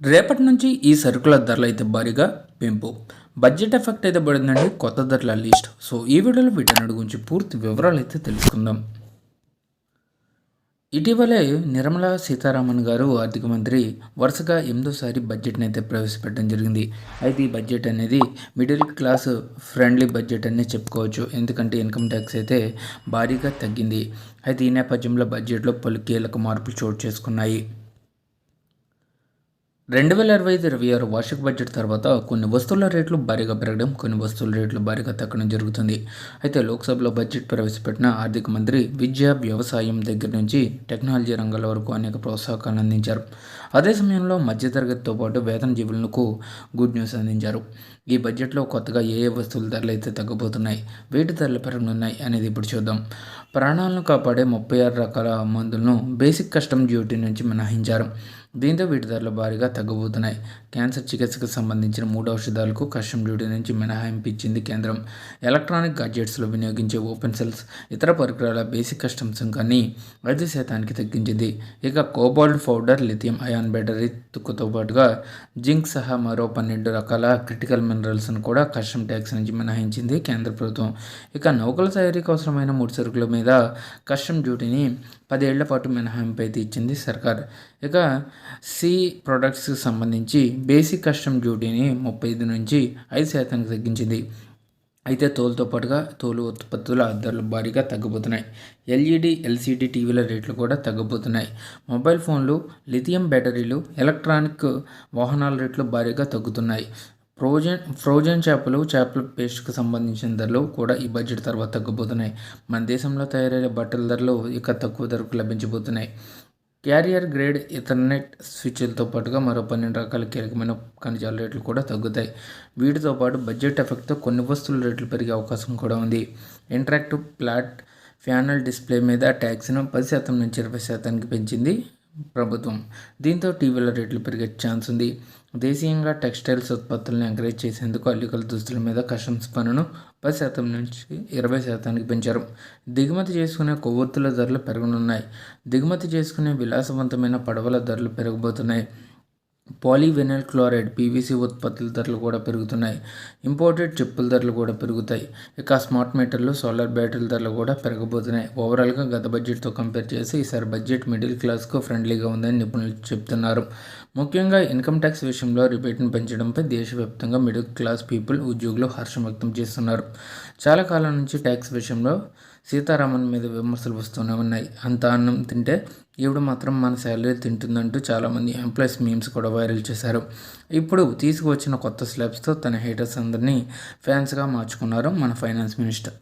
రేపటి నుంచి ఈ సరుకుల ధరలు అయితే భారీగా పెంపు. బడ్జెట్ ఎఫెక్ట్ అయితే పడిందండి కొత్త ధరల లిస్ట్. సో ఈ వీడియోలో వీటన్నిటి గురించి పూర్తి వివరాలు అయితే తెలుసుకుందాం. ఇటీవలే నిర్మలా సీతారామన్ గారు ఆర్థిక మంత్రి వరుసగా ఎనిమిదోసారి బడ్జెట్ని అయితే ప్రవేశపెట్టడం జరిగింది. అయితే ఈ బడ్జెట్ అనేది మిడిల్ క్లాస్ ఫ్రెండ్లీ బడ్జెట్ అనే చెప్పుకోవచ్చు. ఎందుకంటే ఇన్కమ్ ట్యాక్స్ అయితే భారీగా తగ్గింది. అయితే ఈ నేపథ్యంలో బడ్జెట్లో పలు కీలక మార్పులు చోటు చేసుకున్నాయి. రెండు వేల ఇరవై ఐదు ఇరవై ఆరు వార్షిక బడ్జెట్ తర్వాత కొన్ని వస్తువుల రేట్లు భారీగా పెరగడం కొన్ని వస్తువుల రేట్లు భారీగా తగ్గడం జరుగుతుంది. అయితే లోక్సభలో బడ్జెట్ ప్రవేశపెట్టిన ఆర్థిక మంత్రి విద్య వ్యవసాయం దగ్గర నుంచి టెక్నాలజీ రంగాల వరకు అనేక ప్రోత్సాహకాలు అందించారు. అదే సమయంలో మధ్యతరగతితో పాటు వేతన జీవులకు గుడ్ న్యూస్ అందించారు. ఈ బడ్జెట్లో కొత్తగా ఏ ఏ వస్తువుల ధరలు అయితే తగ్గబోతున్నాయి వేటి ధరలు పెరగనున్నాయి అనేది ఇప్పుడు చూద్దాం. ప్రాణాలను కాపాడే ముప్పై ఆరు రకాల మందులను బేసిక్ కస్టమ్ డ్యూటీ నుంచి మినహాయించారు. దీంతో వీటి ధరలు భారీగా తగ్గబోతున్నాయి. క్యాన్సర్ చికిత్సకు సంబంధించిన మూడు ఔషధాలకు కస్టమ్ డ్యూటీ నుంచి మినహాయింపు ఇచ్చింది కేంద్రం. ఎలక్ట్రానిక్ గాడ్జెట్స్లో వినియోగించే ఓపెన్ సెల్స్ ఇతర పరికరాల బేసిక్ కస్టమ్స్ సుంకాన్ని ఐదు శాతానికి తగ్గించింది. ఇక cobalt powder lithium ion battery తుక్కుతో పాటుగా జింక్ సహా మరో పన్నెండు రకాల క్రిటికల్ మినరల్స్ను కూడా కస్టమ్ ట్యాక్స్ నుంచి మినహాయించింది కేంద్ర ప్రభుత్వం. ఇక నౌకల తయారీకి అవసరమైన మూడు సరుకుల మీద కస్టమ్ డ్యూటీని పదేళ్ళ పాటు మినహాయింపు అయితే ఇచ్చింది సర్కార్. ఇక సి ప్రొడక్ట్స్కి సంబంధించి బేసిక్ కస్టమ్ డ్యూటీని ముప్పై ఐదు నుంచి ఐదు శాతానికి తగ్గించింది. అయితే తోలుతో పాటుగా తోలు ఉత్పత్తుల ధరలు భారీగా తగ్గిపోతున్నాయి. ఎల్ఈడి ఎల్సిడి టీవీల రేట్లు కూడా తగ్గిపోతున్నాయి. మొబైల్ ఫోన్లు లిథియం బ్యాటరీలు ఎలక్ట్రానిక్ వాహనాల రేట్లు భారీగా తగ్గుతున్నాయి. ఫ్రోజన్ ఫ్రోజన్ చేపలు చేపల పేస్ట్కు సంబంధించిన ధరలు కూడా ఈ బడ్జెట్ తర్వాత తగ్గిపోతున్నాయి. మన దేశంలో తయారయ్యే బట్టల ధరలు ఇక తక్కువ ధరకు లభించబోతున్నాయి. క్యారియర్ గ్రేడ్ ఇథర్నెట్ స్విచ్లతో పాటుగా మరో పన్నెండు రకాల కీలకమైన ఖనిజాల రేట్లు కూడా తగ్గుతాయి. వీటితో పాటు బడ్జెట్ ఎఫెక్ట్తో కొన్ని వస్తువుల రేట్లు పెరిగే అవకాశం కూడా ఉంది. ఇంటరాక్టివ్ ప్లాట్ ఫ్యానల్ డిస్ప్లే మీద ట్యాక్స్ను పది శాతం నుంచి ఇరవై శాతానికి పెంచింది ప్రభుత్వం. దీంతో టీవీల రేట్లు పెరిగే ఛాన్స్ ఉంది. దేశీయంగా టెక్స్టైల్స్ ఉత్పత్తులను ఎంకరేజ్ చేసేందుకు అల్లికల దుస్తుల మీద కస్టమ్స్ పన్నును పది శాతం నుంచి ఇరవై శాతానికి పెంచారు. దిగుమతి చేసుకునే కొవ్వొత్తుల ధరలు పెరగనున్నాయి. దిగుమతి చేసుకునే విలాసవంతమైన పడవల ధరలు పెరగబోతున్నాయి. పాలీవెనల్ క్లోరైడ్ పీవీసీ ఉత్పత్తుల ధరలు కూడా పెరుగుతున్నాయి. ఇంపోర్టెడ్ చెప్పుల ధరలు కూడా పెరుగుతాయి. ఇక స్మార్ట్ మీటర్లు సోలార్ బ్యాటరీల ధరలు కూడా పెరగబోతున్నాయి. ఓవరాల్గా గత బడ్జెట్తో కంపేర్ చేసి ఈసారి బడ్జెట్ మిడిల్ క్లాస్కు ఫ్రెండ్లీగా ఉందని నిపుణులు చెప్తున్నారు. ముఖ్యంగా ఇన్కమ్ ట్యాక్స్ విషయంలో రిబేట్ను పెంచడంపై దేశవ్యాప్తంగా మిడిల్ క్లాస్ పీపుల్ ఉద్యోగులు హర్షం వ్యక్తం చేస్తున్నారు. చాలా కాలం నుంచి ట్యాక్స్ విషయంలో సీతారామన్ మీద విమర్శలు వస్తూనే ఉన్నాయి. అంత అన్నం తింటే ఈవిడ మాత్రం మన శాలరీ తింటుందంటూ చాలామంది ఎంప్లాయీస్ మీమ్స్ కూడా వైరల్ చేశారు. ఇప్పుడు తీసుకువచ్చిన కొత్త స్లాబ్స్తో తన హేటర్స్ అందరినీ ఫ్యాన్స్గా మార్చుకున్నారు మన ఫైనాన్స్ మినిస్టర్.